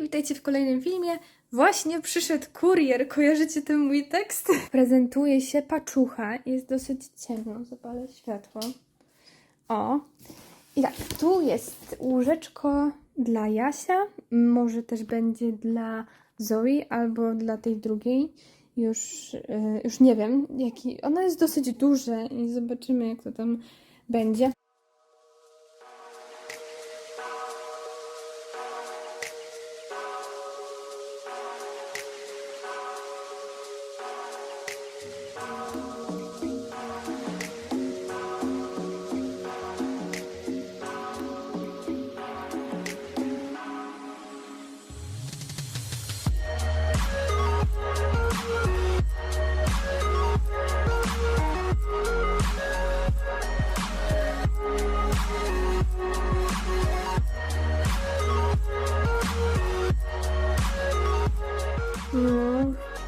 witajcie w kolejnym filmie. Właśnie przyszedł kurier, kojarzycie ten mój tekst? Prezentuje się paczucha, jest dosyć ciemno, zapalę światło. O, i tak, tu jest łóżeczko dla Jasia, może też będzie dla Zoe albo dla tej drugiej. Już, yy, już nie wiem, jaki. Ono jest dosyć duże i zobaczymy, jak to tam będzie.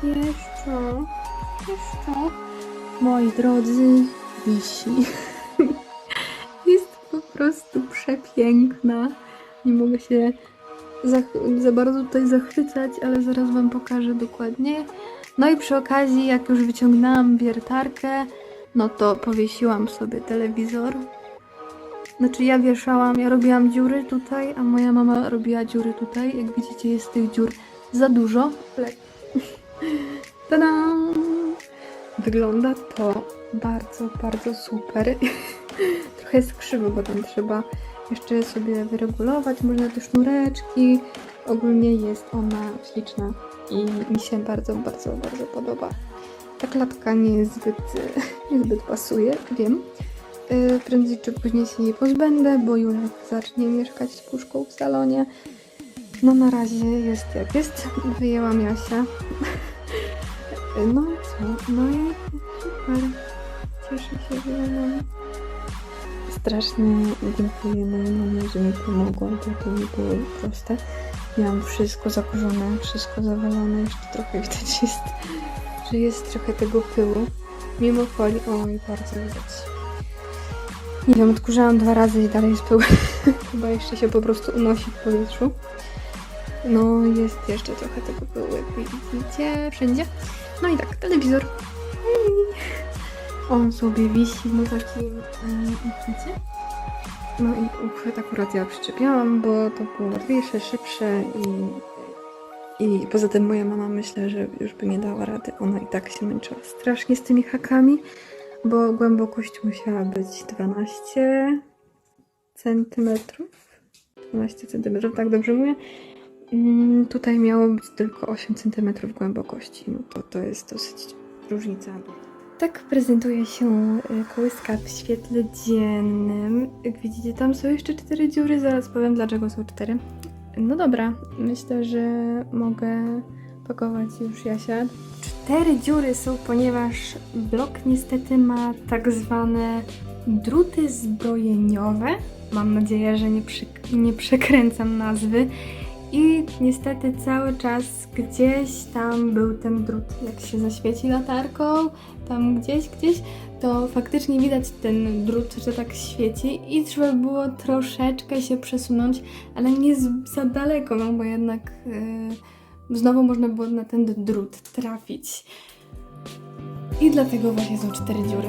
Jeszcze, jeszcze. Moi drodzy, wisi. Jest po prostu przepiękna. Nie mogę się za, za bardzo tutaj zachwycać, ale zaraz Wam pokażę dokładnie. No i przy okazji, jak już wyciągnęłam wiertarkę, no to powiesiłam sobie telewizor. Znaczy ja wieszałam, ja robiłam dziury tutaj, a moja mama robiła dziury tutaj. Jak widzicie jest tych dziur za dużo, Tada! Wygląda to bardzo, bardzo super. Trochę jest krzywo, bo tam trzeba jeszcze sobie wyregulować, można te sznureczki. Ogólnie jest ona śliczna i mi się bardzo, bardzo, bardzo podoba. Ta klatka nie jest zbyt, niezbyt pasuje, wiem. Yy, Prędzej czy później się jej pozbędę, bo Julek zacznie mieszkać z puszką w salonie. No na razie jest jak jest. Wyjęłam Jasia. No i co? No i super. Cieszę się, że mam. Strasznie dziękuję mojej mamie, że mi pomogła, bo to nie było proste. Miałam wszystko zakurzone, wszystko zawalone. Jeszcze trochę widać jest, że jest trochę tego pyłu. Mimo folii. Oj, bardzo widać. Nie wiem, odkurzałam dwa razy i dalej jest pył. Chyba jeszcze się po prostu unosi w powietrzu. No, jest jeszcze trochę tego pyłu, jak widzicie, wszędzie. No i tak, telewizor. On sobie wisi na takim um, uchwycie. No i uchwyt akurat ja przyczepiałam, bo to było łatwiejsze, szybsze i, i poza tym moja mama myślę, że już by nie dała rady. Ona i tak się męczyła strasznie z tymi hakami, bo głębokość musiała być 12 centymetrów. 12 centymetrów, tak dobrze mówię? Mm, Tutaj miało być tylko 8 cm głębokości. No to, to jest dosyć różnica. Tak prezentuje się y, kołyska w świetle dziennym. Jak widzicie, tam są jeszcze cztery dziury. Zaraz powiem, dlaczego są cztery. No dobra, myślę, że mogę pakować już Jasia. Cztery dziury są, ponieważ blok niestety ma tak zwane druty zbrojeniowe. Mam nadzieję, że nie, przyk- nie przekręcam nazwy. I niestety cały czas gdzieś tam był ten drut. Jak się zaświeci latarką, tam gdzieś, gdzieś, to faktycznie widać ten drut, że tak świeci i trzeba było troszeczkę się przesunąć, ale nie za daleko, no bo jednak yy, znowu można było na ten drut trafić. I dlatego właśnie są cztery dziury.